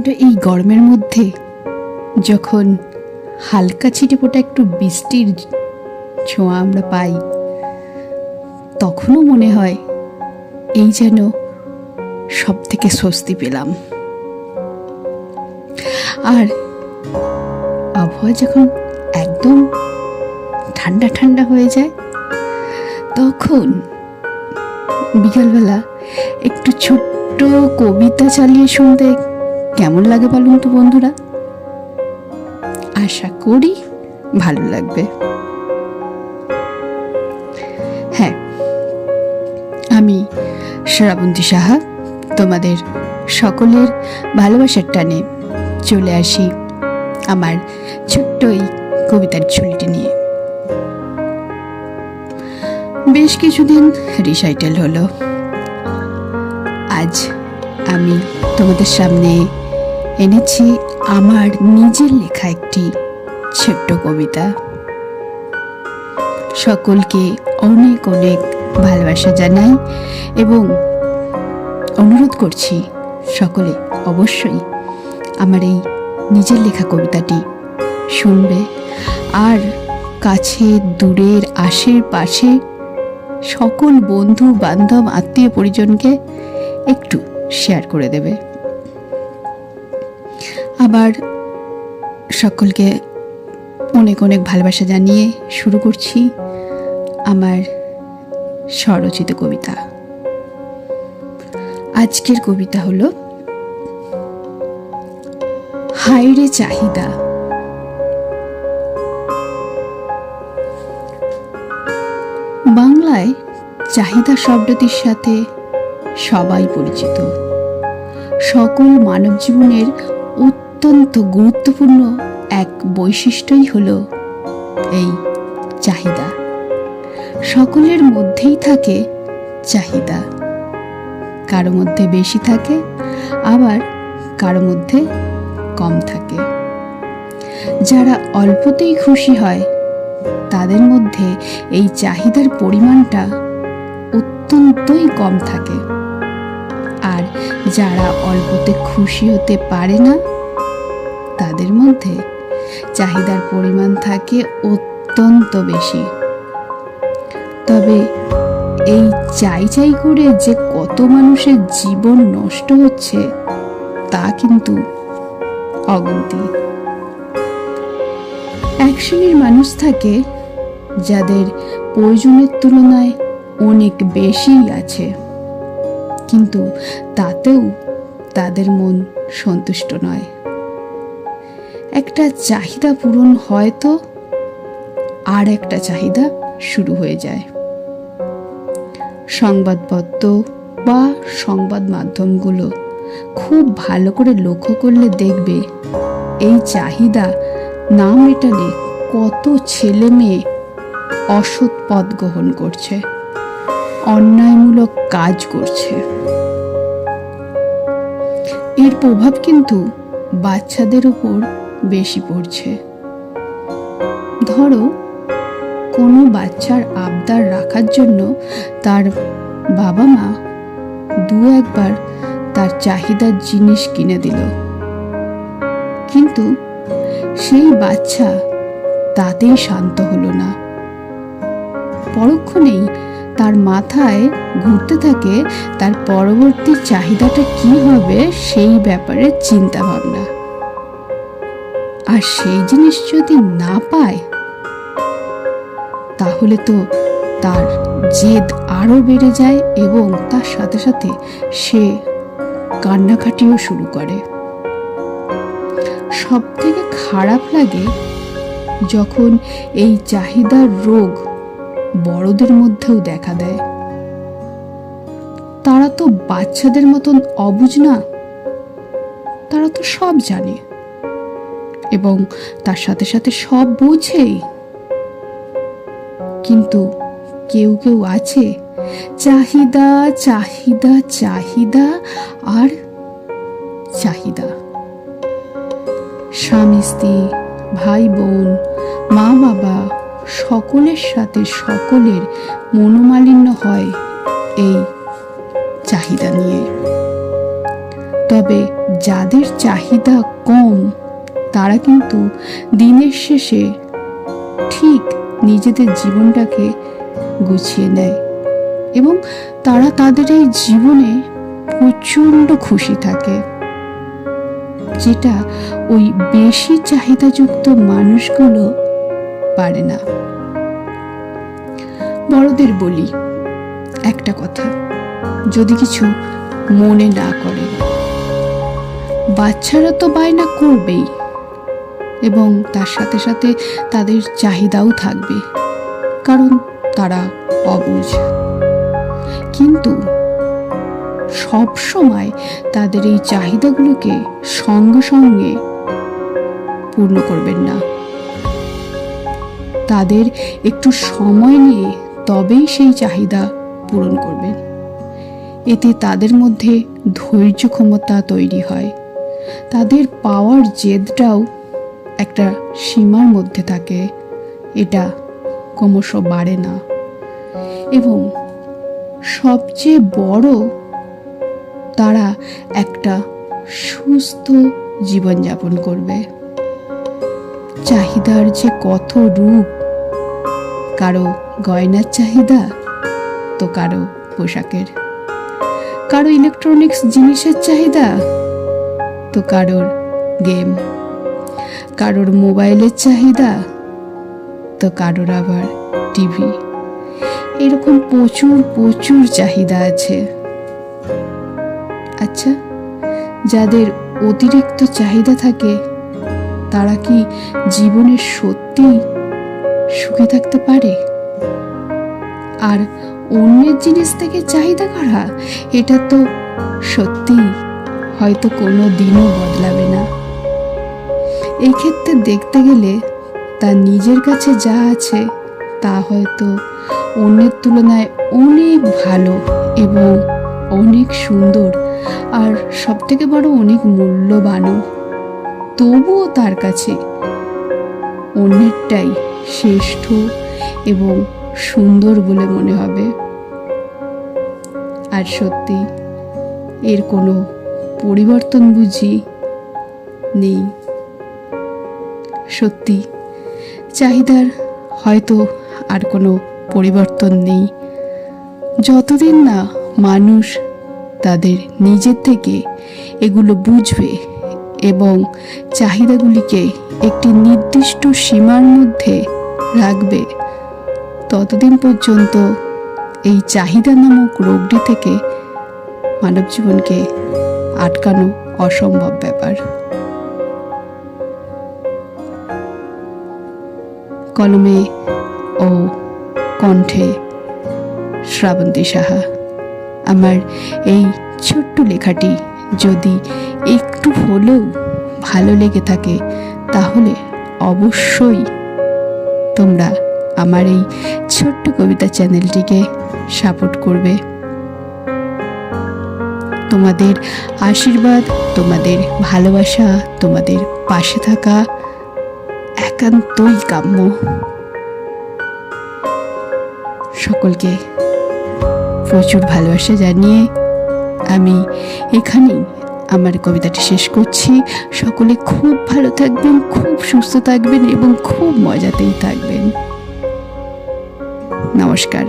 প্রচণ্ড এই গরমের মধ্যে যখন হালকা ছিটে ফোটা একটু বৃষ্টির ছোঁয়া আমরা পাই, তখনও মনে হয় এই যেন সব থেকে স্বস্তি পেলাম। আর আবহাওয়া যখন একদম ঠান্ডা ঠান্ডা হয়ে যায়, তখন বিকালবেলা একটু ছোট্ট কবিতা চালিয়ে শুনতে কেমন লাগে বলুন তো বন্ধুরা? আশা করি ভালো লাগবে। হ্যাঁ আমি শ্রাবন্তী সাহা, তোমাদের সকলের ভালোবাসার টানে চলে আসি আমার ছোট্ট এই কবিতার ঝুলিটি নিয়ে। বেশ কিছুদিন রিসাইটেল হলো। আজ আমি তোমাদের সামনে এনেছি আমার নিজের লেখা একটি ছোট্ট কবিতা। সকলকে অনেক অনেক ভালোবাসা জানাই এবং অনুরোধ করছি সকলে অবশ্যই আমার এই নিজের লেখা কবিতাটি শুনবে আর কাছে দূরের আশের পাশে সকল বন্ধু, বান্ধব, আত্মীয়, পরিজনকে একটু শেয়ার করে দেবে। আবার সকলকে অনেক অনেক ভালোবাসা জানিয়ে শুরু করছি আমার স্বরচিত কবিতা। আজকের কবিতা হলো হাইরে চাহিদা। বাংলায় চাহিদা শব্দটির সাথে সবাই পরিচিত। সকল মানব জীবনের অত্যন্ত গুরুত্বপূর্ণ এক বৈশিষ্ট্যই হল এই চাহিদা। সকলের মধ্যেই থাকে চাহিদা। কারও মধ্যে বেশি থাকে, আবার কারও মধ্যে কম থাকে। যারা অল্পতেই খুশি হয়, তাদের মধ্যে এই চাহিদার পরিমাণটা অত্যন্তই কম থাকে। আর যারা অল্পতে খুশি হতে পারে না তাদের মধ্যে চাহিদার পরিমাণ থাকে অত্যন্ত বেশি। তবে এই চাই চাই করে যে কত মানুষের জীবন নষ্ট হচ্ছে, তা কিন্তু অগুন্তি এক শ্রেণির মানুষ থাকে যাদের প্রয়োজনের তুলনায় অনেক বেশি আছে। কিন্তু তাতেও তাদের মন সন্তুষ্ট নয়। একটা চাহিদা পূরণ হয়তো আর একটা চাহিদা শুরু হয়ে যায়। সংবাদপত্র বা সংবাদ মাধ্যমগুলো খুব ভালো করে লক্ষ্য করলে দেখবে এই চাহিদা না মেটালে কত ছেলে মেয়ে অসৎ পথ গ্রহণ করছে, অন্যায়মূলক কাজ করছে। এর প্রভাব কিন্তু বাচ্চাদের উপর বেশি পড়ছে। ধরো, কোনো বাচ্চার আবদার রাখার জন্য তার বাবা মা দু একবার তার চাহিদার জিনিস কিনে দিল। কিন্তু সেই বাচ্চা তাতেই শান্ত হলো না। পরক্ষণেই তার মাথায় ঘুরতে থাকে তার পরবর্তী চাহিদাটা কি হবে সেই ব্যাপারে চিন্তা ভাবনা আর সেই জিনিস যদি না পায়, তাহলে তো তার জেদ আরও বেড়ে যায় এবং তার সাথে সাথে সে কান্নাকাটিও শুরু করে। সব থেকে খারাপ লাগে যখন এই চাহিদার রোগ বড়দের মধ্যেও দেখা দেয়। তারা তো বাচ্চাদের মতন অবুঝ না, তারা তো সব জানে। এবং তার সাথে সাথে সব বোঝেই কিন্তু কেউ কেউ আছে, চাহিদা চাহিদা চাহিদা আর চাহিদা। স্বামী, স্ত্রী, ভাই, বোন মা বাবা সকলের সাথে সকলের মনোমালিন্য হয় এই চাহিদা নিয়ে। তবে যাদের চাহিদা কম তারা কিন্তু দিনের শেষে ঠিক নিজেদের জীবনটাকে গুছিয়ে নেয় এবং তারা তাদের এই জীবনে প্রচণ্ড খুশি থাকে। যেটা ওই বেশি চাহিদাযুক্ত মানুষগুলো পারে না। বড়দের বলি একটা কথা, যদি কিছু মনে না করে। বাচ্চারা তো বায়না করবেই। এবং তার সাথে সাথে তাদের চাহিদাও থাকবে, কারণ তারা অবুঝ। কিন্তু সব সময় তাদের এই চাহিদাগুলোকে সঙ্গে সঙ্গে পূর্ণ করবেন না। তাদের একটু সময় নিয়ে তবেই সেই চাহিদা পূরণ করবেন। এতে তাদের মধ্যে ধৈর্য ক্ষমতা তৈরি হয়। তাদের পাওয়ার জেদটাও একটা সীমার মধ্যে থাকে। এটা ক্রমশ বাড়ে না। এবং সবচেয়ে বড় তারা একটা সুস্থ জীবনযাপন করবে। চাহিদার যে কত রূপ, কারও গয়নার চাহিদা তো কারও পোশাকের। কারও ইলেকট্রনিক্স জিনিসের চাহিদা তো কারোর গেম কারোর মোবাইলের চাহিদা তো কারোর আবার টিভি। এরকম প্রচুর প্রচুর চাহিদা আছে। আচ্ছা যাদের অতিরিক্ত চাহিদা থাকে, তারা কি জীবনে সত্যি সুখে থাকতে পারে? আর অন্যের জিনিস থেকে চাহিদা করা, এটা তো সত্যি, হয়তো কোনো দিনও বদলাবে না। এই ক্ষেত্রে দেখতে গেলে তার নিজের কাছে যা আছে তা হয়তো অন্যের তুলনায় অনেক ভালো এবং অনেক সুন্দর আর সবথেকে বড় অনেক মূল্যবানও। তবুও তার কাছে অন্যেরটাই শ্রেষ্ঠ এবং সুন্দর বলে মনে হবে। আর সত্যি এর কোনো পরিবর্তন বুঝি নেই। সত্যি। চাহিদার হয়তো আর কোনো পরিবর্তন নেই। যতদিন না মানুষ তাদের নিজের থেকে এগুলো বুঝবে এবং চাহিদাগুলিকে একটি নির্দিষ্ট সীমার মধ্যে রাখবে, ততদিন পর্যন্ত এই চাহিদা নামক রোগটি থেকে মানব জীবনকে আটকানো অসম্ভব ব্যাপার। কলমে ও কণ্ঠে শ্রাবন্তী সাহা। আমার এই ছোট্ট লেখাটি যদি একটু হলেও ভালো লেগে থাকে, তাহলে অবশ্যই তোমরা আমার এই ছোট্ট কবিতা চ্যানেলটিকে সাপোর্ট করবে। তোমাদের আশীর্বাদ, তোমাদের ভালোবাসা, তোমাদের পাশে থাকা একান্তই কাম্য। সকলকে প্রচুর ভালোবাসা জানিয়ে আমি এখানেই আমার কবিতাটি শেষ করছি। সকলে খুব ভালো থাকবেন, খুব সুস্থ থাকবেন এবং খুব মজাতেই থাকবেন। নমস্কার।